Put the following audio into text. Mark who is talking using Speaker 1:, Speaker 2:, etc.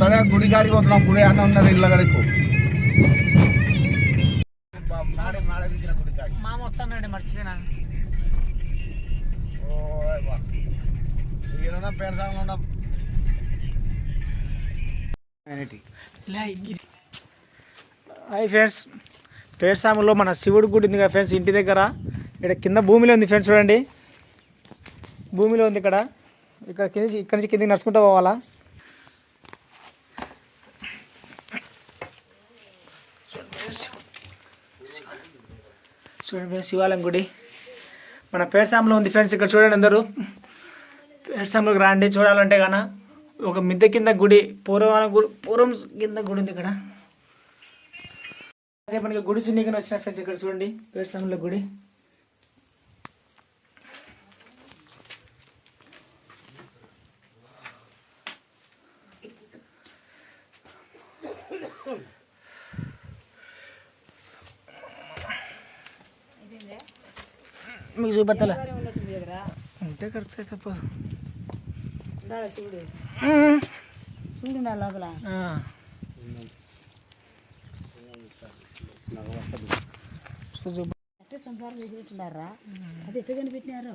Speaker 1: సరే గుడి కాడికి పోతున్నాం. గుడి అన్న ఉన్నది ఇళ్ళ గడికు
Speaker 2: మామ వచ్చానండి మర్చిపోయినా.
Speaker 1: పేరు సాంగ్
Speaker 2: హాయ్ ఫ్రెండ్స్ పేర్సాములో మన శివుడి గుడి ఉంది కదా ఫ్రెండ్స్ ఇంటి దగ్గర. ఇక్కడ కింద భూమిలో ఉంది ఫ్రెండ్స్ చూడండి. భూమిలో ఉంది ఇక్కడ. ఇక్కడ కింద ఇక్కడ నుంచి కిందకి నడుచుకుంటూ పోవాలా? చూడండి ఫ్రెండ్స్ శివాలయం గుడి. మన పేర్సాములో ఉంది ఫ్రెండ్స్ ఇక్కడ చూడండి అందరూ. పేర్సాములకు రాండి చూడాలంటే గాన ఒక మిద్దె కింద గుడి పూర్వం గుడి పూర్వం కింద గుడి ఉంది ఇక్కడ. అదే మనకి గుడి సున్నికని వచ్చిన ఫ్రెండ్స్ ఇక్కడ చూడండి పేర్సాముల గుడి. మీకు చూపెడతలే. ఉంటే ఖర్చు అయితే ఉమ్.
Speaker 3: చూడు నా లోపల.
Speaker 2: ఆ. సో చూప-
Speaker 3: ఎట్ట సంపాదన చేసినట్టున్నారా అది ఎట్ట కనిపెట్టినారు?